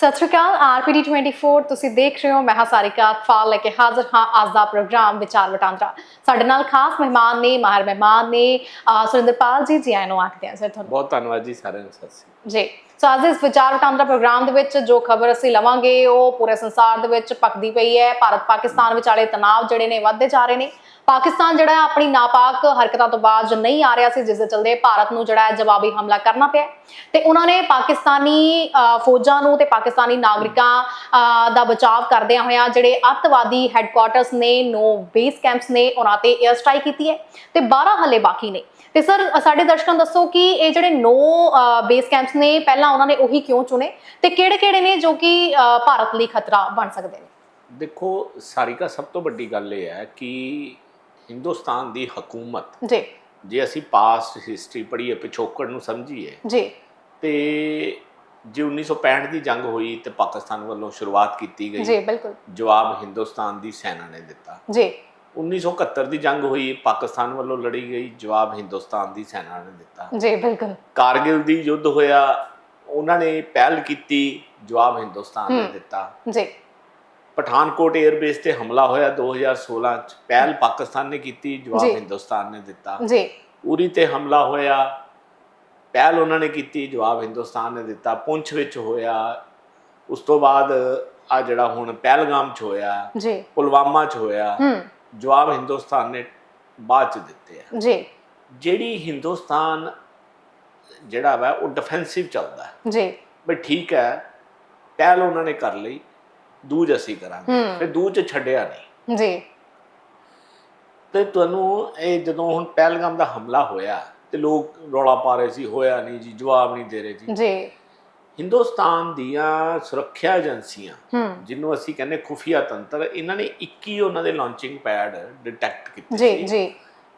ਸਤਿ ਸ਼੍ਰੀ ਅਕਾਲ ਆਰਪੀਡੀ 24 ਤੁਸੀਂ ਦੇਖ ਰਹੇ ਹੋ ਮੈਂ ਹਾਂ ਸਾਰਿਕਾ ਅਕਫਾਲ ਲੈ ਕੇ ਹਾਜ਼ਰ ਹਾਂ ਅੱਜ ਦਾ ਪ੍ਰੋਗਰਾਮ ਵਿਚਾਰ ਵਟਾਂਦਰਾ। ਸਾਡੇ ਨਾਲ ਖਾਸ ਮਹਿਮਾਨ ਨੇ ਮਾਹਰ ਮਹਿਮਾਨ ਨੇ ਸੁਰਿੰਦਰਪਾਲ ਜੀ ਜੀ ਆਇਆਂ ਨੂੰ ਆਖਦੇ ਹਾਂ ਸਰ ਤੁਹਾਨੂੰ। ਬਹੁਤ ਧੰਨਵਾਦ ਜੀ ਸਾਰਿਆਂ ਨੂੰ ਸਤਿ ਸ੍ਰੀ ਜੀ। ਸੋ ਅੱਜ ਇਸ ਵਿਚਾਰ ਵਟਾਂਦਰਾ ਪ੍ਰੋਗਰਾਮ ਦੇ ਵਿੱਚ ਜੋ ਖਬਰ ਅਸੀਂ ਲਵਾਂਗੇ, ਉਹ ਪੂਰੇ ਸੰਸਾਰ ਦੇ ਵਿੱਚ ਪੱਕਦੀ ਪਈ ਹੈ। ਭਾਰਤ ਪਾਕਿਸਤਾਨ ਵਿਚਾਲੇ ਤਣਾਅ ਜਿਹੜੇ ਨੇ ਵੱਧਦੇ ਜਾ ਰਹੇ ਨੇ। ਪਾਕਿਸਤਾਨ ਜਿਹੜਾ ਆਪਣੀ ਨਾਪਾਕ ਹਰਕਤਾਂ ਤੋਂ ਬਾਅਦ ਨਹੀਂ ਆ ਰਿਹਾ ਸੀ ਜਿਸ ਦੇ ਚਲਦੇ ਭਾਰਤ ਨੂੰ ਜਿਹੜਾ ਜਵਾਬੀ ਹਮਲਾ ਕਰਨਾ ਪਿਆ ਤੇ ਉਹਨਾਂ ਨੇ ਪਾਕਿਸਤਾਨੀ ਫੌਜਾਂ ਨੂੰ ਤੇ ਪਾਕਿਸਤਾਨੀ ਨਾਗਰਿਕਾਂ ਦਾ ਬਚਾਅ ਕਰਦਿਆਂ ਹੋਇਆਂ ਜਿਹੜੇ ਅੱਤਵਾਦੀ ਹੈੱਡਕੁਆਰਟਰਸ ਨੇ, ਨੋ ਬੇਸ ਕੈਂਪਸ ਨੇ, ਉਹਨਾਂ ਤੇ 에ਅਰ ਸਟ੍ਰਾਈਕ ਕੀਤੀ ਹੈ। ਤੇ 12 ਹਲੇ ਬਾਕੀ ਨੇ। ਤੇ ਸਰ ਸਾਡੇ ਦਰਸ਼ਕਾਂ ਨੂੰ ਦੱਸੋ ਕਿ ਇਹ ਜਿਹੜੇ ਨੋ ਬੇਸ ਕੈਂਪਸ ਨੇ ਪਹਿਲਾਂ ਉਹਨਾਂ ਨੇ ਉਹੀ ਕਿਉਂ ਚੁਣੇ ਤੇ ਕਿਹੜੇ-ਕਿਹੜੇ ਨੇ ਜੋ ਕਿ ਭਾਰਤ ਲਈ ਖਤਰਾ ਬਣ ਸਕਦੇ ਨੇ? ਦੇਖੋ ਸਾਰਿਕਾ ਸਭ ਤੋਂ ਵੱਡੀ ਗੱਲ ਇਹ ਹੈ ਕਿ ਹਿੰਦੁਸਤਾਨ ਦੀ ਹਕੂਮਤ ਜੀ। ਜੇ ਅਸੀਂ ਪਾਸਟ ਹਿਸਟਰੀ ਪੜ੍ਹੀਏ ਪਿਛੋਕੜ ਨੂੰ ਸਮਝੀਏ ਜੀ। ਤੇ ਜੇ 1965 ਦੀ ਜੰਗ ਹੋਈ ਤੇ ਪਾਕਿਸਤਾਨ ਵੱਲੋਂ ਸ਼ੁਰੂਆਤ ਕੀਤੀ ਜੀ ਗਈ ਬਿਲਕੁਲ। ਜਵਾਬ ਹਿੰਦੁਸਤਾਨ ਦੀ ਸੈਨਾ ਨੇ ਦਿੱਤਾ। ਜੀ। 1971 ਦੀ ਜੰਗ ਹੋਈ ਪਾਕਿਸਤਾਨ ਵੱਲੋਂ ਲੜੀ ਗਈ ਜਵਾਬ ਹਿੰਦੁਸਤਾਨ ਦੀ ਸੈਨਾ ਨੇ ਦਿੱਤਾ। ਜੀ ਬਿਲਕੁਲ। ਕਾਰਗਿਲ ਦੀ ਯੁੱਧ ਹੋਇਆ ਉਹਨਾਂ ਨੇ ਪਹਿਲ ਕੀਤੀ ਜਵਾਬ ਹਿੰਦੁਸਤਾਨ ਨੇ। ਦਿੱਤਾ। ਜੀ। ਪਠਾਨਕੋਟ 에ਅਰਬੇਸ ਤੇ ਹਮਲਾ ਹੋਇਆ 2016 ਚ ਪਹਿਲ ਪਾਕਿਸਤਾਨ ਨੇ ਕੀਤੀ ਜਵਾਬ। ਹਿੰਦੁਸਤਾਨ ਨੇ ਦਿੱਤਾ। ਜੀ। ਉਰੀ ਤੇ ਹਮਲਾ ਹੋਇਆ ਪਹਿਲ ਉਹਨਾਂ ਨੇ ਕੀਤੀ ਜਵਾਬ ਹਿੰਦੁਸਤਾਨ ਨੇ ਦਿੱਤਾ। ਪੁੰਛ ਵਿੱਚ ਹੋਇਆ ਉਸ ਤੋਂ ਬਾਅਦ ਆ ਜਿਹੜਾ ਹੁਣ ਪਹਿਲਗਾਮ ਚ ਹੋਇਆ ਜੀ। ਪੁਲਵਾਮਾ ਚ ਹੋਇਆ ਹੂੰ। ਜਵਾਬ ਹਿੰਦੁਸਤਾਨ ਨੇ ਬਾਅਦ ਚ ਦਿੱਤੇ ਆ। ਜੀ। ਜਿਹੜੀ ਹਿੰਦੁਸਤਾਨ ਜਿਹੜਾ ਵਾ ਉਹ ਡਿਫੈਂਸਿਵ ਚੱਲਦਾ ਹੈ। ਜੀ। ਬਈ ਠੀਕ ਹੈ ਪਹਿਲ ਉਹਨਾਂ ਨੇ ਕਰ ਲਈ ਦੂਜ ਅਸੀਂ ਕਰਾਂਗੇ। ਫਿਰ ਦੂਜ ਛੱਡਿਆ ਨਹੀਂ। ਜੀ। ਤੇ ਤੁਹਾਨੂੰ ਇਹ ਜਦੋਂ ਹੁਣ ਪਹਿਲਗਾਮ ਦਾ ਹਮਲਾ ਹੋਇਆ ਤੇ ਲੋਕ ਰੌਲਾ ਪਾ ਰਹੇ ਸੀ ਹੋਇਆ ਨਹੀਂ ਜੀ ਜਵਾਬ ਨਹੀਂ ਦੇ ਰਹੇ ਜੀ। ਜੀ। ਹਿੰਦੁਸਤਾਨ ਦੀਆਂ ਸੁਰੱਖਿਆ ਏਜੰਸੀਆਂ ਹੂੰ। ਜਿਹਨੂੰ ਅਸੀਂ ਕਹਿੰਦੇ ਖੁਫੀਆ ਤੰਤਰ ਇਹਨਾਂ ਨੇ 21 ਉਹਨਾਂ ਦੇ ਲਾਂਚਿੰਗ ਪੈਡ ਡਿਟੈਕਟ ਕੀਤੇ ਜੀ ਜੀ।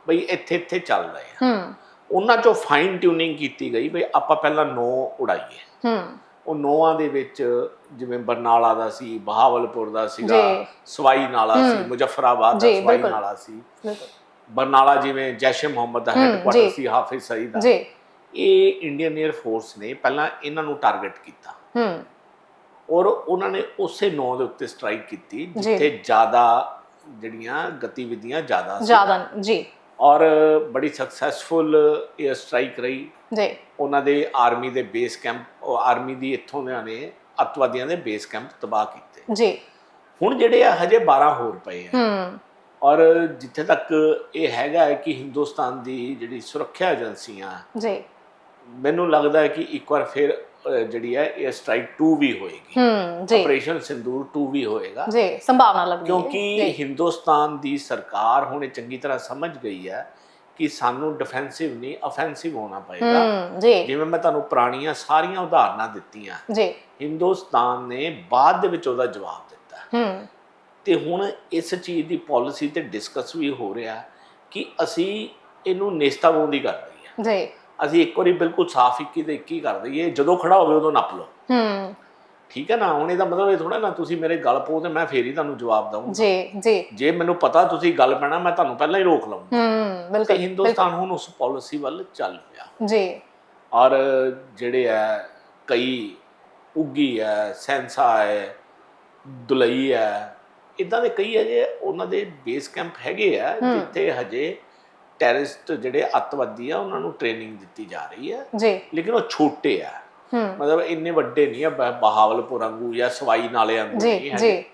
ਬਈ ਇੱਥੇ ਇੱਥੇ ਚੱਲ ਰਹੇ ਆ। ਉਹਨਾਂ ਚੋਂ ਫਾਈਨ ਟਿਊਨਿੰਗ ਕੀਤੀ ਗਈ ਬਈ ਆਪਾਂ ਪਹਿਲਾਂ ਨੌ ਉਡਾਈਏ। ਹੂੰ। ਉਹ ਨੌਆਂ ਦੇ ਵਿੱਚ ਜਿਵੇਂ ਬਰਨਾਲਾ ਦਾ ਸੀ ਬਹਾਵਲਪੁਰ ਦਾ ਸੀਗਾ ਜੀ। ਸਵਾਈ ਨਾਲਾ ਸੀ। ਮੁਜ਼ੱਫਰਾਬਾਦ ਦਾ ਸਵਾਈ। ਨਾਲਾ ਸੀ। ਬਰਨਾਲਾ ਜਿਵੇਂ ਜੈਸ਼ ਮੁਹੰਮਦ ਦਾ ਹੂੰ, ਹੈੱਡਕੁਆਰਟਰ ਜੀ। ਸੀ ਹਾਫਿਜ਼ ਸਈਦ ਦਾ। ਜੀ। ਇਹ ਇੰਡੀਅਨ 에ਅਰ ਫੋਰਸ ਨੇ ਪਹਿਲਾਂ ਇਹਨਾਂ ਨੂੰ ਟਾਰਗੇਟ ਕੀਤਾ। ਹੂੰ। ਔਰ ਉਹਨਾਂ ਨੇ ਉਸੇ ਨੌ ਦੇ ਉੱਤੇ ਸਟ੍ਰਾਈਕ ਕੀਤੀ। ਜਿੱਥੇ ਜ਼ਿਆਦਾ ਜਿਹੜੀਆਂ ਗਤੀਵਿਧੀਆਂ ਜ਼ਿਆਦਾ ਸੀ। ਜ਼ਿਆਦਾ ਜੀ। ਔਰ ਬੜੀ ਸਕਸੈਸਫੁਲ 에ਅਰ ਸਟ੍ਰਾਈਕ ਰਹੀ। ਜੀ। ਉਹਨਾਂ ਦੇ ਆਰਮੀ ਦੇ ਬੇਸ ਕੈਂਪ ਆਰਮੀ ਦੀ ਇੱਥੋਂ ਦੇ ਨੇ ਅੱਤਵਾਦੀਆਂ ਦੇ ਬੇਸ ਕੈਂਪ ਤਬਾਹ ਕੀਤੇ। ਜੀ। ਹੁਣ ਜਿਹੜੇ ਆ ਹਜੇ 12 ਹੋਰ ਪਏ ਆ। ਹੂੰ। ਔਰ ਜਿੱਥੇ ਤੱਕ ਇਹ ਹੈਗਾ ਹੈ ਕਿ ਹਿੰਦੁਸਤਾਨ ਦੀ ਜਿਹੜੀ ਸੁਰੱਖਿਆ ਏਜੰਸੀਆਂ ਜੀ। ਮੈਨੂੰ ਲੱਗਦਾ ਹੈ ਕਿ ਇੱਕ ਵਾਰ ਫਿਰ ਜਿਹੜੀ ਹੈ ਇਹ ਸਟ੍ਰਾਈਕ 2 ਵੀ ਹੋਏਗੀ। ਹੂੰ ਜੀ। ਆਪਰੇਸ਼ਨ ਸਿੰਦੂਰ 2 ਵੀ ਹੋਏਗਾ। ਜੀ ਸੰਭਾਵਨਾ ਲੱਗਦੀ ਹੈ। ਕਿਉਂਕਿ ਹਿੰਦੁਸਤਾਨ ਦੀ ਸਰਕਾਰ ਹੁਣ ਚੰਗੀ ਤਰ੍ਹਾਂ ਸਮਝ ਗਈ ਹੈ ਕਿ ਸਾਨੂੰ ਡਿਫੈਂਸਿਵ ਨਹੀਂ ਅਫੈਂਸਿਵ ਹੋਣਾ ਪਏਗਾ। ਜਿਵੇਂ ਮੈਂ ਤੁਹਾਨੂੰ ਪੁਰਾਣੀਆਂ ਸਾਰੀਆਂ ਉਦਾਹਰਨਾਂ ਦਿੱਤੀਆਂ। ਜੀ। ਹਿੰਦੁਸਤਾਨ ਨੇ ਬਾਅਦ ਦੇ ਵਿੱਚ ਉਹਦਾ ਜਵਾਬ ਦਿੱਤਾ। ਹੂੰ। ਤੇ ਹੁਣ ਇਸ ਚੀਜ਼ ਦੀ ਪਾਲਿਸੀ ਤੇ ਡਿਸਕਸ ਵੀ ਹੋ ਰਿਹਾ ਕਿ ਅਸੀਂ ਇਹਨੂੰ ਨੇਸਤਾਬੰਦੀ ਕਰ ਦਈਏ ਜੀ। ਅਸੀਂ ਇੱਕ ਵਾਰੀ ਬਿਲਕੁਲ ਸਾਫ਼ ਇੱਕੀ ਤੇ ਇੱਕੀ ਕਰ ਦਈਏ ਜਦੋਂ ਖੜਾ ਹੋਵੇ ਉਦੋਂ ਨੱਪ ਲਓ। ਹੂੰ। ਠੀਕ ਹੈ ਨਾ? ਹੁਣ ਇਹਦਾ ਮਤਲਬ ਇਹ ਥੋੜਾ ਨਾ ਤੁਸੀਂ ਮੇਰੇ ਗੱਲ ਪੋ ਤੇ ਮੈਂ ਫੇਰ ਹੀ ਤੁਹਾਨੂੰ ਜਵਾਬ ਦਊਂ ਜੀ ਜੀ। ਜੇ ਮੈਨੂੰ ਪਤਾ ਤੁਸੀਂ ਗੱਲ ਪੈਣਾ ਮੈਂ ਤੁਹਾਨੂੰ ਪਹਿਲਾਂ ਹੀ ਰੋਕ ਲਵਾਂ ਹੂੰ ਤੇ ਬਿਲਕੁਲ। ਹਿੰਦੁਸਤਾਨ ਹੁਣ ਉਸ ਪਾਲਿਸੀ ਵੱਲ ਚੱਲ ਪਿਆ। ਜੀ। ਔਰ ਜਿਹੜੇ ਹੈ ਕਈ ਉੱਗੀ ਹੈ ਸੈਂਸਾ ਹੈ ਦੁਲਈ ਹੈ ਇਦਾਂ ਦੇ ਕਈ ਅਜੇ ਉਹਨਾਂ ਦੇ ਬੇਸ ਕੈਂਪ ਹੈਗੇ ਆ। ਜਿੱਥੇ ਹਜੇ ਟੈਰਰਿਸਟ ਜਿਹੜੇ ਅੱਤਵਾਦੀ ਆ ਉਹਨਾਂ ਨੂੰ ਟ੍ਰੇਨਿੰਗ ਦਿੱਤੀ ਜਾ ਰਹੀ ਹੈ। ਜੀ। ਲੇਕਿਨ ਉਹ ਛੋਟੇ ਆ। ਹੂੰ। ਮਤਲਬ ਇੰਨੇ ਵੱਡੇ ਨਹੀਂ ਆ ਬਹਾਵਲਪੁਰ ਵਾਂਗੂ ਜਾਂ ਸਵਾਈ ਨਾਲੇ ਵਾਂਗੂ ਨਹੀਂ ਹੈਗੇ। ਜੀ।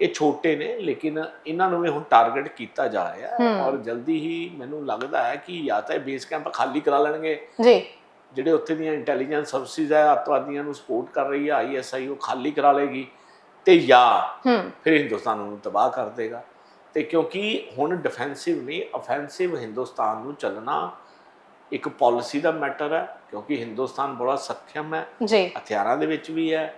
ਇਹ ਛੋਟੇ ਨੇ ਲੇਕਿਨ ਇਹਨਾਂ ਨੂੰ ਵੀ ਹੁਣ ਟਾਰਗੇਟ ਕੀਤਾ ਜਾ ਰਿਹਾ ਹੈ। ਔਰ ਜਲਦੀ ਹੀ ਮੈਨੂੰ ਲੱਗਦਾ ਹੈ ਕਿ ਜਾਂ ਤਾਂ ਇਹ ਬੇਸ ਕੈਂਪ ਖਾਲੀ ਕਰਾ ਲੈਣਗੇ। ਜੀ। ਜਿਹੜੇ ਉੱਥੇ ਦੀਆਂ ਇੰਟੈਲੀਜੈਂਸ ਸਰਵਿਸਿਜ਼ ਹੈ ਅੱਤਵਾਦੀਆਂ ਨੂੰ ਸਪੋਰਟ ਕਰ ਰਹੀ ਹੈ ਆਈਐਸਆਈ ਉਹ ਖਾਲੀ ਕਰਾ ਲੇਗੀ ਤੇ ਜਾਂ ਹੂੰ। ਫਿਰ ਹਿੰਦੁਸਤਾਨ ਨੂੰ ਤਬਾਹ ਕਰ ਦੇਗਾ। ਤੇ ਕਿਉਂਕਿ ਹੁਣ ਡਿਫੈਂਸਿਵ ਨਹੀਂ ਅਫੈਂਸਿਵ ਹਿੰਦੁਸਤਾਨ ਨੂੰ ਚੱਲਣਾ ਇੱਕ ਪਾਲਿਸੀ ਦਾ ਮੈਟਰ ਹੈ ਕਿਉਂਕਿ ਹਿੰਦੁਸਤਾਨ ਬੜਾ ਸક્ષਮ ਹੈ ਜੀ। ਹਥਿਆਰਾਂ ਦੇ ਵਿੱਚ ਵੀ ਹੈ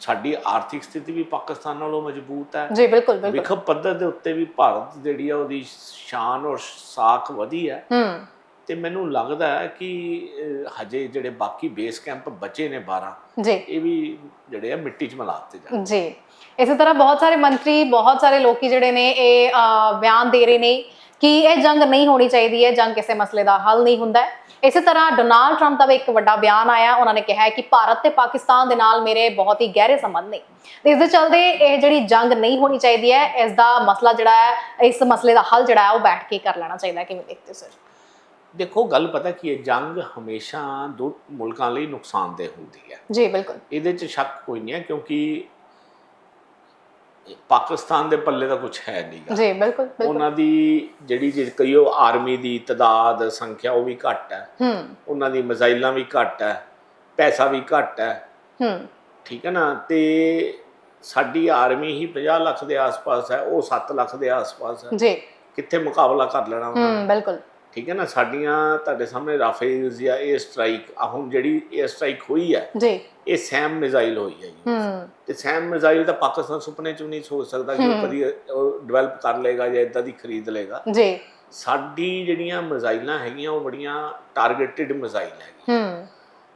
ਸਾਡੀ ਆਰਥਿਕ ਸਥਿਤੀ ਵੀ ਪਾਕਿਸਤਾਨ ਨਾਲੋਂ ਮਜ਼ਬੂਤ ਹੈ। ਜੀ ਬਿਲਕੁਲ ਬਿਲਕੁਲ। ਵਿਖਮ ਪੱਧਰ ਦੇ ਉੱਤੇ ਵੀ ਭਾਰਤ ਜਿਹੜੀ ਆ ਉਹਦੀ ਸ਼ਾਨ ਔਰ ਸਾਖ ਵਧੀ ਹੈ। ਹੂੰ। ਤੇ ਮੈਨੂੰ ਲੱਗਦਾ ਹੈ ਕਿ ਹਜੇ ਜਿਹੜੇ ਬਾਕੀ ਬੇਸ ਕੈਂਪ ਬਚੇ ਨੇ 12 ਜੀ। ਇਹ ਵੀ ਜਿਹੜੇ ਆ ਮਿੱਟੀ 'ਚ ਮਿਲਾ ਦਿੱਤੇ ਜਾਣ। ਜੀ। ਇਸੇ ਤਰ੍ਹਾਂ ਬਹੁਤ ਸਾਰੇ ਮੰਤਰੀ ਬਹੁਤ ਸਾਰੇ ਲੋਕੀ ਜਿਹੜੇ ਨੇ ਇਹ ਬਿਆਨ ਦੇ ਰਹੇ ਨੇ ਕਿ ਇਹ ਜੰਗ ਨਹੀਂ ਹੋਣੀ ਚਾਹੀਦੀ ਹੈ ਜੰਗ ਕਿਸੇ ਮਸਲੇ ਦਾ ਹੱਲ ਨਹੀਂ ਹੁੰਦਾ। ਇਸੇ ਤਰ੍ਹਾਂ ਡੋਨਾਲਡ ਟਰੰਪ ਦਾ ਵੀ ਇੱਕ ਵੱਡਾ ਬਿਆਨ ਆਇਆ ਉਹਨਾਂ ਨੇ ਕਿਹਾ ਹੈ ਕਿ ਭਾਰਤ ਤੇ ਪਾਕਿਸਤਾਨ ਦੇ ਨਾਲ ਮੇਰੇ ਬਹੁਤ ਹੀ ਗਹਿਰੇ ਸੰਬੰਧ ਨੇ। ਤੇ ਇਸ ਦੇ ਚਲਦੇ ਇਹ ਜਿਹੜੀ ਜੰਗ ਨਹੀਂ ਹੋਣੀ ਚਾਹੀਦੀ ਹੈ ਇਸ ਦਾ ਮਸਲਾ ਜਿਹੜਾ ਹੈ ਇਸ ਮਸਲੇ ਦਾ ਹੱਲ ਜਿਹੜਾ ਹੈ ਉਹ ਬੈਠ ਕੇ ਕਰ ਲੈਣਾ ਚਾਹੀਦਾ ਕਿਵੇਂ ਦੇਖਦੇ ਹੋ ਸਰ? ਦੇਖੋ ਗੱਲ ਪਤਾ ਕੀ ਹੈ ਜੰਗ ਹਮੇਸ਼ਾ ਦੋ ਮੁਲਕਾਂ ਲਈ ਨੁਕਸਾਨਦੇਹ ਹੁੰਦੀ ਹੈ। ਜੀ ਬਿਲਕੁਲ। ਇਹਦੇ 'ਚ ਸ਼ੱਕ ਕੋਈ ਨਹੀਂ ਹੈ ਕਿਉਂਕਿ ਪਾਕਿਸਤਾਨ ਦੇ ਪੱਲੇ ਦਾ ਕੁਝ ਹੈ ਨਹੀਂਗਾ ਜੀ ਬਿਲਕੁਲ ਬਿਲਕੁਲ। ਉਹਨਾਂ ਦੀ ਜਿਹੜੀ ਜੇ ਕਹੀਓ ਆਰਮੀ ਦੀ ਤਦਾਦ ਸੰਖਿਆ ਉਹ ਵੀ ਘੱਟ ਹੈ। ਹੂੰ। ਉਹਨਾਂ ਦੀ ਮਿਜ਼ਾਈਲਾਂ ਵੀ ਘੱਟ ਹੈ ਪੈਸਾ ਵੀ ਘੱਟ ਹੈ। ਹੂੰ। ਠੀਕ ਹੈ ਨਾ? ਤੇ ਸਾਡੀ ਆਰਮੀ ਹੀ 50 ਲੱਖ ਦੇ ਆਸ-ਪਾਸ ਹੈ ਉਹ 7 ਲੱਖ ਦੇ ਆਸ-ਪਾਸ ਹੈ। ਜੀ। ਕਿੱਥੇ ਮੁਕਾਬਲਾ ਕਰ ਲੈਣਾ ਉਹਨਾਂ ਹੂੰ ਬਿਲਕੁਲ। ਠੀਕ ਹੈ ਨਾ ਸਾਡੀਆਂ ਤੁਹਾਡੇ ਸਾਹਮਣੇ ਰਾਫੇਲਸ ਜਾਂ ਇਹ ਸਟ੍ਰਾਈਕ ਆ ਹੁਣ ਜਿਹੜੀ ਇਹ ਸਟ੍ਰਾਈਕ ਹੋਈ ਹੈ ਜੀ। ਇਹ ਸੈਮ ਮਿਜ਼ਾਈਲ ਹੋਈ ਹੈ ਜੀ। ਤੇ ਸੈਮ ਮਿਜ਼ਾਈਲ ਤਾਂ ਪਾਕਿਸਤਾਨ ਸੁਪਨੇ ਚ ਵੀ ਨਹੀਂ ਸੋਚ ਸਕਦਾ ਕਿ ਉਹ ਕਦੀ ਡਿਵੈਲਪ ਕਰ ਲੇਗਾ ਜਾਂ ਇਦਾਂ ਦੀ ਖਰੀਦ ਲੇਗਾ ਜੀ। ਸਾਡੀ ਜਿਹੜੀਆਂ ਮਿਜ਼ਾਈਲਾਂ ਹੈਗੀਆਂ ਉਹ ਬੜੀਆਂ ਟਾਰਗੇਟਡ ਮਿਜ਼ਾਈਲ ਹੈਗੀਆਂ। ਹੂੰ।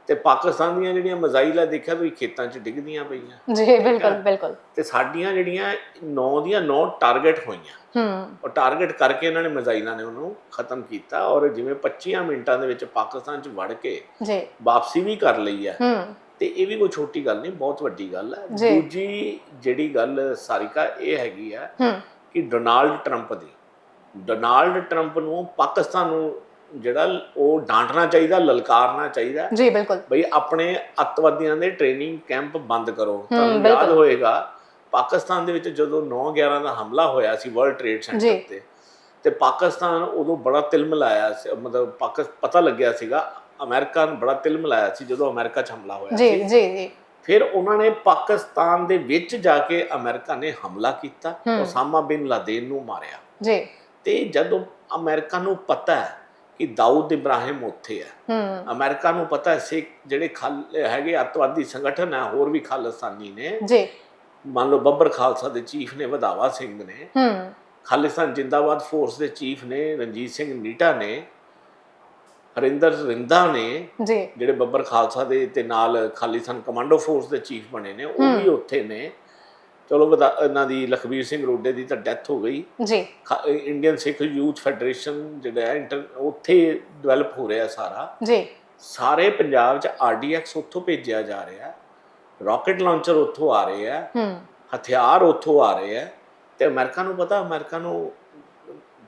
ਤੇ ਪਾਕਿਸਤਾਨ ਦੀਆਂ ਜਿਹੜੀਆਂ ਮਿਜ਼ਾਈਲ ਆ ਦੇਖਿਆ ਤੁਸੀਂ ਖੇਤਾਂ 'ਚ ਡਿੱਗਦੀਆਂ ਪਈਆਂ। ਜੀ ਬਿਲਕੁਲ ਬਿਲਕੁਲ। ਤੇ ਸਾਡੀਆਂ ਜਿਹੜੀਆਂ 9 ਦੀਆਂ 9 ਟਾਰਗੇਟ ਹੋਈਆਂ। ਹੂੰ। ਉਹ ਟਾਰਗੇਟ ਕਰਕੇ ਇਹਨਾਂ ਨੇ ਮਿਜ਼ਾਈਲਾਂ ਨੇ ਉਹਨੂੰ ਖਤਮ ਕੀਤਾ ਔਰ ਜਿਵੇਂ 25 ਮਿੰਟਾਂ ਦੇ ਵਿੱਚ ਪਾਕਿਸਤਾਨ 'ਚ ਵੜ ਕੇ ਜੀ। ਵਾਪਸੀ ਵੀ ਕਰ ਲਈ ਹੈ ਹੂੰ। ਤੇ ਇਹ ਵੀ ਕੋਈ ਛੋਟੀ ਗੱਲ ਨਹੀਂ ਬਹੁਤ ਵੱਡੀ ਗੱਲ ਹੈ। ਦੂਜੀ ਜਿਹੜੀ ਗੱਲ ਸਾਰਿਕਾ ਇਹ ਹੈਗੀ ਆ ਹੂੰ। ਕਿ ਡੋਨਾਲਡ ਟਰੰਪ ਦੀ ਡੋਨਾਲਡ ਟਰੰਪ ਨੂੰ ਪਾਕਿਸਤਾਨ ਨੂੰ ਜਿਹੜਾ ਉਹ ਡਾਂਟਣਾ ਚਾਹੀਦਾ ਲਲਕਾਰਨਾ ਚਾਹੀਦਾ। ਜੀ ਬਿਲਕੁਲ। ਬਈ ਆਪਣੇ ਅੱਤਵਾਦੀਆਂ ਦੇ ਟ੍ਰੇਨਿੰਗ ਕੈਂਪ ਬੰਦ ਕਰੋ। ਤੁਹਾਨੂੰ। ਯਾਦ ਹੋਏਗਾ ਪਾਕਿਸਤਾਨ ਦੇ ਵਿੱਚ ਜਦੋਂ 9/11 ਦਾ ਹਮਲਾ ਹੋਇਆ ਸੀ ਵਰਲਡ ਟ੍ਰੇਡ ਜੀ। ਸੈਂਟਰ ਤੇ ਤੇ ਪਾਕਿਸਤਾਨ ਉਦੋਂ ਬੜਾ ਤਿਲਮਿਲਾਇਆ ਸੀ ਮਤਲਬ ਪਾਕਿਸ ਪਤਾ ਲੱਗਿਆ ਸੀਗਾ ਅਮਰੀਕਾ ਨੇ ਬੜਾ ਤਿਲਮਿਲਾਇਆ ਸੀ ਜਦੋਂ ਅਮਰੀਕਾ 'ਚ ਹਮਲਾ ਹੋਇਆ ਜੀ ਸੀ। ਜੀ ਜੀ। ਫਿਰ ਉਹਨਾਂ ਨੇ ਪਾਕਿਸਤਾਨ ਦੇ ਵਿੱਚ ਜਾ ਕੇ ਅਮਰੀਕਾ ਨੇ ਹਮਲਾ ਕੀਤਾ। ਉਸਾਮਾ ਬਿਨ ਲਾਦੇਨ ਨੂੰ ਮਾਰਿਆ। ਜੀ। ਤੇ ਜਦੋਂ ਅਮਰੀਕਾ ਨੂੰ ਪਤਾ ਹੈ ਕਿ ਦਾਊਦ ਇਬਰਾਹਿਮ ਉੱਥੇ ਹੈ। ਅਮਰੀਕਾ ਨੂੰ ਪਤਾ ਹੈ ਸਿੱਖ ਜਿਹੜੇ ਖਾਲ ਹੈਗੇ ਅੱਤਵਾਦੀ ਸੰਗਠਨ ਹੈ ਹੋਰ ਵੀ ਖਾਲਿਸਤਾਨੀ ਨੇ। ਜੀ। ਮੰਨ ਲਓ ਬੱਬਰ ਖਾਲਸਾ ਦੇ ਚੀਫ ਨੇ ਵਧਾਵਾ ਸਿੰਘ ਨੇ। ਹੂੰ। ਖਾਲਿਸਤਾਨ ਜਿੰਦਾਬਾਦ ਫੋਰਸ ਦੇ ਚੀਫ ਨੇ ਰਣਜੀਤ ਸਿੰਘ ਨੀਟਾ ਨੇ ਹਰਿੰਦਰ ਰਿੰਦਾ ਨੇ ਜੀ। ਜਿਹੜੇ ਬੱਬਰ ਖਾਲਸਾ ਦੇ ਤੇ ਨਾਲ ਖਾਲਿਸਤਾਨ ਕਮਾਂਡੋ ਫੋਰਸ ਦੇ ਚੀਫ ਬਣੇ ਨੇ ਉਹ ਵੀ ਉੱਥੇ ਨੇ। ਚਲੋ ਵਧਾ- ਇਹਨਾਂ ਦੀ ਲਖਬੀਰ ਸਿੰਘ ਰੋਡੇ ਦੀ ਤਾਂ ਡੈਥ ਹੋ ਗਈ। ਜੀ। ਖਾ- ਇੰਡੀਅਨ ਸਿੱਖ ਯੂਥ ਫੈਡਰੇਸ਼ਨ ਜਿਹੜਾ ਹੈ ਇੰਟਰ ਉੱਥੇ ਡਿਵੈਲਪ ਹੋ ਰਿਹਾ ਸਾਰਾ। ਜੀ। ਸਾਰੇ ਪੰਜਾਬ 'ਚ ਆਰਡੀਐਕਸ ਉੱਥੋਂ ਭੇਜਿਆ ਜਾ ਰਿਹਾ। ਰਾਕਟ ਲਾਂਚਰ ਉੱਥੋਂ ਆ ਰਹੇ ਆ। ਹੂੰ। ਹਥਿਆਰ ਉੱਥੋਂ ਆ ਰਹੇ ਆ। ਤੇ ਅਮਰੀਕਾ ਨੂੰ ਪਤਾ ਅਮਰੀਕਾ ਨੂੰ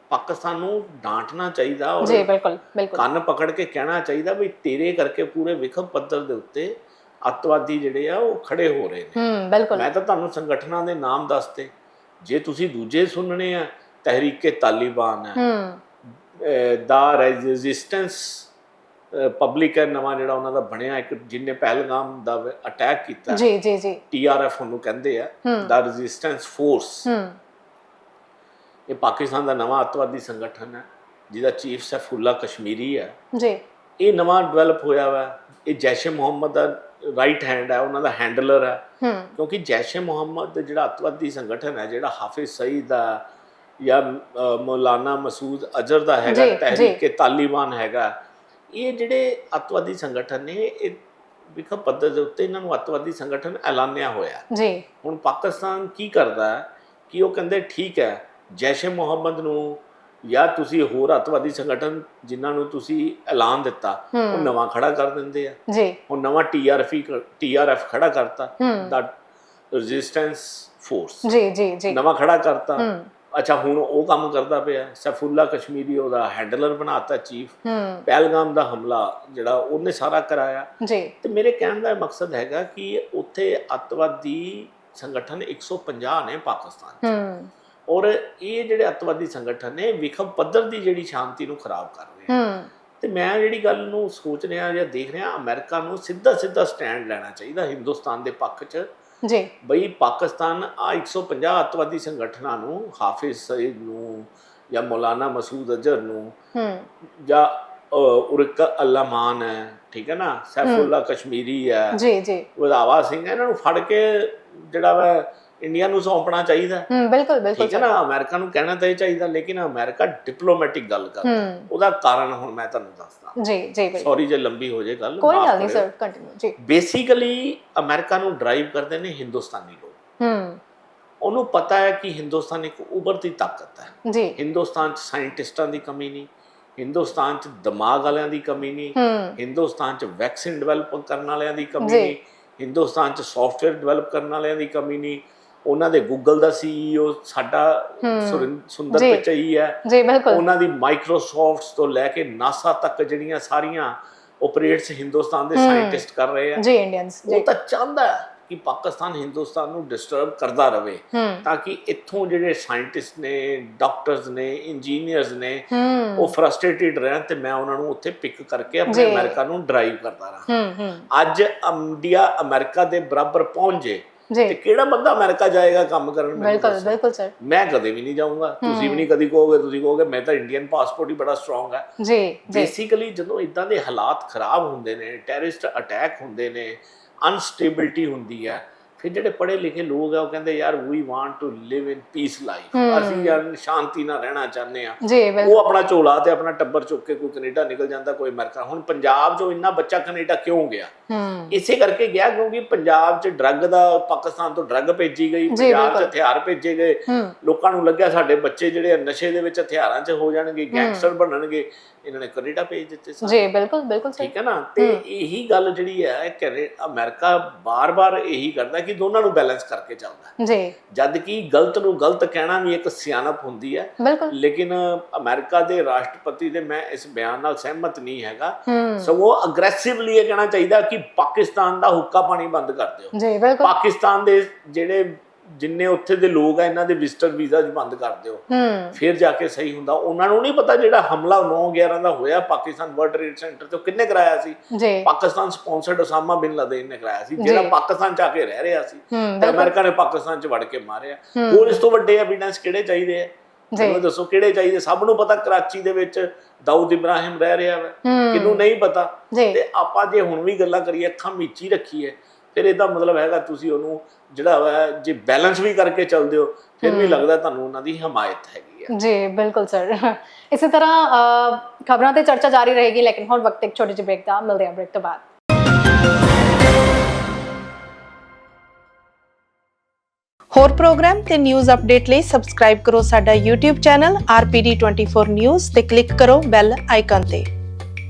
ਪਾਕਿਸਤਾਨ ਨੂੰ ਡਾਂਟਣਾ ਚਾਹੀਦਾ ਔਰ ਜੀ ਬਿਲਕੁਲ ਬਿਲਕੁਲ। ਕੰਨ ਪਕੜ ਕੇ ਕਹਿਣਾ ਚਾਹੀਦਾ ਵੀ ਤੇਰੇ ਕਰਕੇ ਪੂਰੇ ਵਿਖਮ ਪੱਧਰ ਦੇ ਉੱਤੇ ਅੱਤਵਾਦੀ ਜਿਹੜੇ ਆ ਉਹ ਖੜੇ ਹੋ ਰਹੇ ਨੇ। ਹੂੰ ਬਿਲਕੁਲ। ਮੈਂ ਤਾਂ ਤੁਹਾਨੂੰ ਸੰਗਠਨਾਂ ਦੇ ਨਾਮ ਦੱਸਤੇ। ਜੇ ਤੁਸੀਂ ਦੂਜੇ ਸੁਣਨੇ ਆ ਤਹਿਰੀਕੇ ਤਾਲਿਬਾਨ ਹੈ। ਹੂੰ ਦਾ ਰੈਜ਼ਿਸਟੈਂਸ ਪਬਲਿਕ ਹੈ ਨਵਾਂ ਜਿਹੜਾ ਉਹਨਾਂ ਦਾ ਬਣਿਆ ਇੱਕ ਜਿੰਨੇ ਪਹਿਲਗਾਮ ਦਾ ਅਟੈਕ ਕੀਤਾ। ਜੀ ਜੀ ਜੀ। ਟੀਆਰਐਫ ਉਹਨੂੰ ਕਹਿੰਦੇ ਆ। ਦਾ ਰੈਜ਼ਿਸਟੈਂਸ ਫੋਰਸ। ਹੂੰ। ਇਹ ਪਾਕਿਸਤਾਨ ਦਾ ਨਵਾਂ ਅੱਤਵਾਦੀ ਸੰਗਠਨ ਹੈ ਜਿਹਦਾ ਚੀਫ ਸੈਫੁੱਲਾ ਕਸ਼ਮੀਰੀ ਹੈ। ਜੀ। ਇਹ ਨਵਾਂ ਡਿਵੈਲਪ ਹੋਇਆ ਵਾ। ਇਹ ਜੈਸ਼ ਮੁਹੰਮਦ ਦਾ ਰਾਈਟ ਹੈਂਡ ਹੈ ਉਹਨਾਂ ਦਾ ਹੈਂਡਲਰ ਹੈ। ਕਿਉਂਕਿ ਜੈਸ਼ ਮੁਹੰਮਦ ਜਿਹੜਾ ਅੱਤਵਾਦੀ ਸੰਗਠਨ ਹੈ ਜਿਹੜਾ ਹਾਫਿਜ਼ ਸਈਦ ਦਾ ਜਾਂ ਮੌਲਾਨਾ ਮਸੂਦ ਅਜ਼ਹਰ ਦਾ ਹੈਗਾ। ਤਹਿਰੀਕੇ ਤਾਲਿਬਾਨ ਹੈਗਾ। ਇਹ ਜਿਹੜੇ ਅੱਤਵਾਦੀ ਸੰਗਠਨ ਨੇ ਇਹ ਵਿਖਮ ਪੱਧਰ ਦੇ ਉੱਤੇ ਇਹਨਾਂ ਨੂੰ ਅੱਤਵਾਦੀ ਸੰਗਠਨ ਐਲਾਨਿਆ ਹੋਇਆ ਜੀ। ਹੁਣ ਪਾਕਿਸਤਾਨ ਕੀ ਕਰਦਾ ਕਿ ਉਹ ਕਹਿੰਦੇ ਠੀਕ ਹੈ ਜੈਸ਼ ਮੁਹੰਮਦ ਨੂੰ ਜਾਂ ਤੁਸੀਂ ਹੋਰ ਅੱਤਵਾਦੀ ਸੰਗਠਨ ਜਿਨ੍ਹਾਂ ਨੂੰ ਤੁਸੀਂ ਐਲਾਨ ਦਿੱਤਾ ਉਹ ਨਵਾਂ ਖੜਾ ਕਰ ਦਿੰਦੇ ਆ। ਜੀ। ਹੁਣ ਨਵਾਂ ਟੀਆਰਐਫ ਟੀਆਰਐਫ ਖੜਾ ਕਰਤਾ। ਦਾ ਰੈਜ਼ਿਸਟੈਂਸ ਫੋਰਸ ਜੀ ਜੀ ਜੀ। ਨਵਾਂ ਖੜਾ ਕਰਤਾ। ਅੱਛਾ ਹੁਣ ਉਹ ਕੰਮ ਕਰਦਾ ਪਿਆ। ਸੈਫੁੱਲਾ ਕਸ਼ਮੀਰੀ ਉਹਦਾ ਹੈਂਡਲਰ ਬਣਾਤਾ ਚੀਫ ਪਹਿਲਗਾਮ ਦਾ ਹਮਲਾ ਜਿਹੜਾ ਉਹਨੇ ਸਾਰਾ ਕਰਾਇਆ। ਜੀ। ਤੇ ਮੇਰੇ ਕਹਿਣ ਦਾ ਮਕਸਦ ਹੈਗਾ ਕਿ ਉੱਥੇ ਅੱਤਵਾਦੀ ਸੰਗਠਨ 150 ਨੇ ਪਾਕਿਸਤਾਨ 'ਚ। ਔਰ ਇਹ ਜਿਹੜੇ ਅੱਤਵਾਦੀ ਸੰਗਠਨ ਨੇ ਵਿਖਮ ਪੱਧਰ ਦੀ ਜਿਹੜੀ ਸ਼ਾਂਤੀ ਨੂੰ ਖਰਾਬ ਕਰ ਰਹੇ ਆ। ਹੂੰ। ਤੇ ਮੈਂ ਜਿਹੜੀ ਗੱਲ ਨੂੰ ਸੋਚ ਰਿਹਾ ਜਾਂ ਦੇਖ ਰਿਹਾ ਅਮਰੀਕਾ ਨੂੰ ਸਿੱਧਾ ਸਿੱਧਾ ਸਟੈਂਡ ਲੈਣਾ ਚਾਹੀਦਾ ਹਿੰਦੁਸਤਾਨ ਦੇ ਪੱਖ 'ਚ। ਜੀ। ਬਈ ਪਾਕਿਸਤਾਨ ਆ 150 ਅੱਤਵਾਦੀ ਸੰਗਠਨਾਂ ਨੂੰ ਹਾਫਿਜ਼ ਸਈਦ ਨੂੰ ਜਾਂ ਮੌਲਾਨਾ ਮਸੂਦ ਅਜ਼ਹਰ ਨੂੰ ਹੂੰ। ਜਾਂ ਉਰਕ ਅੱਲਾਮਾਨ ਹੈ ਠੀਕ ਹੈ ਨਾ? ਸੈਫੁੱਲਾ ਕਸ਼ਮੀਰੀ ਹੈ। ਜੀ ਜੀ। ਵਧਾਵਾ ਸਿੰਘ ਇਹਨਾਂ ਨੂੰ ਫੜ ਕੇ ਜਿਹੜਾ ਵਾ ਇੰਡੀਆ ਨੂੰ ਸੌਂਪਣਾ ਚਾਹੀਦਾ। ਹੂੰ ਬਿਲਕੁਲ ਬਿਲਕੁਲ ਠੀਕ ਹੈ ਨਾ ਅਮਰੀਕਾ ਨੂੰ ਕਹਿਣਾ ਤਾਂ ਇਹ ਚਾਹੀਦਾ ਲੇਕਿਨ ਅਮਰੀਕਾ ਡਿਪਲੋਮੈਟਿਕ ਗੱਲ ਕਰ ਹੂੰ। ਉਹਦਾ ਕਾਰਨ ਹੁਣ ਮੈਂ ਤੁਹਾਨੂੰ ਦੱਸਦਾ। ਜੀ ਜੀ ਬਿਲਕੁਲ। ਸੌਰੀ ਜੇ ਲੰਬੀ ਹੋ ਜੇ ਗੱਲ ਕੋਈ ਗੱਲ ਨਹੀਂ ਸਰ ਕੰਟੀਨਿਊ ਜੀ। ਬੇਸਿਕਲੀ ਅਮਰੀਕਾ ਨੂੰ ਡਰਾਈਵ ਕਰਦੇ ਨੇ ਹਿੰਦੁਸਤਾਨੀ ਲੋਕ। ਹੂੰ। ਉਹਨੂੰ ਪਤਾ ਹੈ ਕਿ ਹਿੰਦੁਸਤਾਨ ਇੱਕ ਉਭਰਦੀ ਤਾਕਤ ਹੈ। ਜੀ। ਹਿੰਦੁਸਤਾਨ 'ਚ ਸਾਇੰਟਿਸਟਾਂ ਦੀ ਕਮੀ ਨਹੀਂ ਹਿੰਦੁਸਤਾਨ 'ਚ ਦਿਮਾਗ ਵਾਲਿਆਂ ਦੀ ਕਮੀ ਨਹੀਂ ਹੂੰ। ਹਿੰਦੁਸਤਾਨ 'ਚ ਵੈਕਸੀਨ ਡਿਵੈਲਪ ਕਰਨ ਵਾਲਿਆਂ ਦੀ ਕਮੀ। ਨਹੀਂ ਹਿੰਦੁਸਤਾਨ 'ਚ ਸੌਫਟਵੇਅਰ ਡਿਵੈਲਪ ਕਰਨ ਵਾਲਿਆਂ ਦੀ ਕਮੀ ਨਹੀਂ ਉਹਨਾਂ ਦੇ ਗੂਗਲ ਦਾ ਸੀਈਓ ਸਾਡਾ ਹੂੰ। ਸੁਰਿੰ- ਸੁੰਦਰ। ਪਿਚਈ ਹੈ ਜੀ ਬਿਲਕੁਲ। ਉਹਨਾਂ ਦੀ ਮਾਈਕਰੋਸਾਫਟਸ ਤੋਂ ਲੈ ਕੇ ਨਾਸਾ ਤੱਕ ਜਿਹੜੀਆਂ ਸਾਰੀਆਂ ਆਪਰੇਟਸ ਹਿੰਦੁਸਤਾਨ ਦੇ। ਸਾਇੰਟਿਸਟ ਕਰ ਰਹੇ ਆ। ਜੀ ਇੰਡੀਅਨਸ ਉਹ ਤਾਂ ਚਾਹੁੰਦਾ ਕਿ ਪਾਕਿਸਤਾਨ ਹਿੰਦੁਸਤਾਨ ਨੂੰ ਡਿਸਟਰਬ ਕਰਦਾ ਰਹੇ ਹੂੰ। ਤਾਂ ਕਿ ਇੱਥੋਂ ਜਿਹੜੇ ਸਾਇੰਟਿਸਟ ਨੇ ਡਾਕਟਰਸ ਨੇ ਇੰਜੀਨੀਅਰਸ ਨੇ ਉਹ ਫਰਸਟ੍ਰੇਟਿਡ ਰਹਿਣ ਤੇ ਮੈਂ ਉਹਨਾਂ ਨੂੰ ਉੱਥੇ ਪਿਕ ਕਰਕੇ ਆਪਣੇ। ਅਮਰੀਕਾ ਨੂੰ ਡਰਾਈਵ ਕਰਦਾ ਰਹਾ। ਅੱਜ ਇੰਡੀਆ ਅਮਰੀਕਾ ਦੇ ਬਰਾਬਰ ਪਹੁੰਚ ਜੇ ਤੇ ਕਿਹੜਾ ਬੰਦਾ ਅਮਰੀਕਾ ਜਾਏਗਾ ਕੰਮ ਕਰਨ ਮੈਨੂੰ ਬਿਲਕੁਲ ਦੱਸੋ। ਬਿਲਕੁਲ ਸਰ। ਮੈਂ ਕਦੇ ਵੀ ਨਹੀਂ ਜਾਊਂਗਾ। ਤੁਸੀਂ ਵੀ ਨਹੀਂ ਕਦੀ ਕਹੋਗੇ ਤੁਸੀਂ ਕਹੋਗੇ ਮੈਂ ਤਾਂ ਇੰਡੀਅਨ ਪਾਸਪੋਰਟ ਹੀ ਬੜਾ ਸਟਰੋਂਗ ਹੈ ਜੀ ਜੀ। ਬੇਸਿਕਲੀ ਜਦੋਂ ਇਦਾਂ ਦੇ ਹਾਲਾਤ ਖਰਾਬ ਹੁੰਦੇ ਨੇ ਟੈਰਰਿਸਟ ਅਟੈਕ ਹੁੰਦੇ ਨੇ ਅਨਸਟੇਬਿਲਿਟੀ ਹੁੰਦੀ ਹੈ ਫਿਰ ਜਿਹੜੇ ਪੜ੍ਹੇ ਲਿਖੇ ਲੋਕ ਆ ਉਹ ਕਹਿੰਦੇ ਯਾਰ we want to live in peace life. ਅਸੀਂ ਯਾਰ ਸ਼ਾਂਤੀ ਨਾਲ ਰਹਿਣਾ ਚਾਹੁੰਦੇ ਆ ਉਹ ਆਪਣਾ ਝੋਲਾ ਤੇ ਆਪਣਾ ਟੱਬਰ ਚੁੱਕ ਕੇ ਕੋਈ ਕੈਨੇਡਾ ਨਿਕਲ ਜਾਂਦਾ ਕੋਈ ਅਮਰੀਕਾ। ਹੁਣ ਪੰਜਾਬ 'ਚੋਂ ਇੰਨਾ ਬੱਚਾ ਕੈਨੇਡਾ ਕਿਉਂ ਗਿਆ? ਇਸੇ ਕਰਕੇ ਗਿਆ ਕਿਉਂਕਿ ਪੰਜਾਬ 'ਚ ਡਰੱਗ ਦਾ ਪਾਕਿਸਤਾਨ ਤੋਂ ਡਰੱਗ ਭੇਜੀ ਗਈ ਪੰਜਾਬ 'ਚ। ਹਥਿਆਰ ਭੇਜੇ ਗਏ। ਲੋਕਾਂ ਨੂੰ ਲੱਗਿਆ ਸਾਡੇ ਬੱਚੇ ਜਿਹੜੇ ਨਸ਼ੇ ਦੇ ਵਿੱਚ ਹਥਿਆਰਾਂ 'ਚ ਹੋ ਜਾਣਗੇ ਗੈਂਗਸਟਰ ਬਣਨਗੇ ਇਹਨਾਂ ਨੇ ਕੈਨੇਡਾ ਭੇਜ ਦਿੱਤੇ ਸਾਰੇ। ਜੀ ਬਿਲਕੁਲ ਬਿਲਕੁਲ ਸਰ ਠੀਕ ਹੈ ਨਾ? ਤੇ ਇਹੀ ਗੱਲ ਜਿਹੜੀ ਹੈ ਕਿ ਅਮਰੀਕਾ ਬਾਰ-ਬਾਰ ਇਹੀ ਕਰਦਾ ਕਿ ਦੋਨਾਂ ਨੂੰ ਬੈਲੈਂਸ ਕਰਕੇ ਚੱਲਦਾ ਜੀ। ਜਦ ਕਿ ਗਲਤ ਨੂੰ ਗਲਤ ਕਹਿਣਾ ਵੀ ਇੱਕ ਸਿਆਣਪ ਹੁੰਦੀ ਹੈ। ਲੇਕਿਨ ਅਮਰੀਕਾ ਦੇ ਰਾਸ਼ਟਰਪਤੀ ਦੇ ਮੈਂ ਇਸ ਬਿਆਨ ਨਾਲ ਸਹਿਮਤ ਨਹੀਂ ਹੈਗਾ। ਸਗੋਂ ਅਗਰੈਸਿਵਲੀ ਇਹ ਕਹਿਣਾ ਚਾਹੀਦਾ ਕਿ ਪਾਕਿਸਤਾਨ ਦਾ ਹੁੱਕਾ ਪਾਣੀ ਬੰਦ ਕਰ ਦਿਓ। ਜੀ ਬਿਲਕੁਲ। ਪਾਕਿਸਤਾਨ ਦੇ ਜਿਹੜੇ ਜਿੰਨੇ ਉੱਥੇ ਦੇ ਲੋਕ ਆ ਇਹਨਾਂ ਦੇ ਵਿਜ਼ਟਰ ਵੀਜ਼ਾ ਬੰਦ ਕਰ ਦਿਓ। ਫਿਰ ਜਾ ਕੇ ਸਹੀ ਹੁੰਦਾ। ਉਹਨਾਂ ਨੂੰ ਨਹੀਂ ਪਤਾ ਜਿਹੜਾ ਹਮਲਾ 9 11 ਦਾ ਹੋਇਆ ਪਾਕਿਸਤਾਨ ਵਰਲਡ ਟ੍ਰੇਡ ਸੈਂਟਰ ਤੇ ਕਿੰਨੇ ਕਰਾਇਆ ਸੀ? Pakistan sponsored Osama bin Laden ਨੇ ਕਰਾਇਆ ਸੀ ਜਿਹੜਾ। ਪਾਕਿਸਤਾਨ ਚ ਆ ਕੇ ਰਹਿ ਰਿਹਾ ਸੀ। ਤੇ ਅਮਰੀਕਾ ਨੇ ਪਾਕਿਸਤਾਨ ਚ ਵੜ ਕੇ ਮਾਰਿਆ। ਹੋਰ ਇਸ ਤੋਂ ਵੱਡੇ ਐਵੀਡੈਂਸ ਕਿਹੜੇ ਚਾਹੀਦੇ ਆ? ਮੈਨੂੰ ਦੱਸੋ ਕਿਹੜੇ ਚਾਹੀਦੇ? ਸਭ ਨੂੰ ਪਤਾ ਕਰਾਚੀ ਦੇ ਵਿੱਚ ਦਾਊਦ ਇਬਰਾਹਿਮ ਰਹਿ ਰਿਹਾ ਵਾ। ਹੂੰ। ਕਿਹਨੂੰ ਨਹੀਂ ਪਤਾ? ਤੇ ਆਪਾਂ ਜੇ ਹੁਣ ਵੀ ਗੱਲਾਂ ਕਰੀਏ ਅੱਖਾਂ ਮੀਚੀ ਰੱਖੀਏ ਫਿਰ ਇਹਦਾ ਮਤਲਬ ਹੈਗਾ ਤੁਸੀਂ ਉਹਨੂੰ ਜਿਹੜਾ ਵਾ ਜੇ ਬੈਲੈਂਸ ਵੀ ਕਰਕੇ ਚੱਲਦੇ ਹੋ ਫਿਰ ਵੀ ਲੱਗਦਾ ਤੁਹਾਨੂੰ ਉਹਨਾਂ ਦੀ ਹਮਾਇਤ ਹੈਗੀ ਹੈ ਜੀ ਬਿਲਕੁਲ ਸਰ। ਇਸੇ ਤਰ੍ਹਾਂ ਖਬਰਾਂ ਤੇ ਚਰਚਾ ਜਾਰੀ ਰਹੇਗੀ ਲੇਕਿਨ ਹੁਣ ਵਕਤ ਇੱਕ ਛੋਟੇ ਜਿਹੇ ਬ੍ਰੇਕ ਦਾ ਮਿਲਦੇ ਹਾਂ ਬ੍ਰੇਕ ਤੋਂ ਬਾਅਦ। ਹੋਰ ਪ੍ਰੋਗਰਾਮ ਤੇ ਨਿਊਜ਼ ਅਪਡੇਟ ਲਈ ਸਬਸਕ੍ਰਾਈਬ ਕਰੋ ਸਾਡਾ YouTube ਚੈਨਲ RPD24 News ਤੇ ਕਲਿੱਕ ਕਰੋ ਬੈਲ ਆਈਕਨ ਤੇ।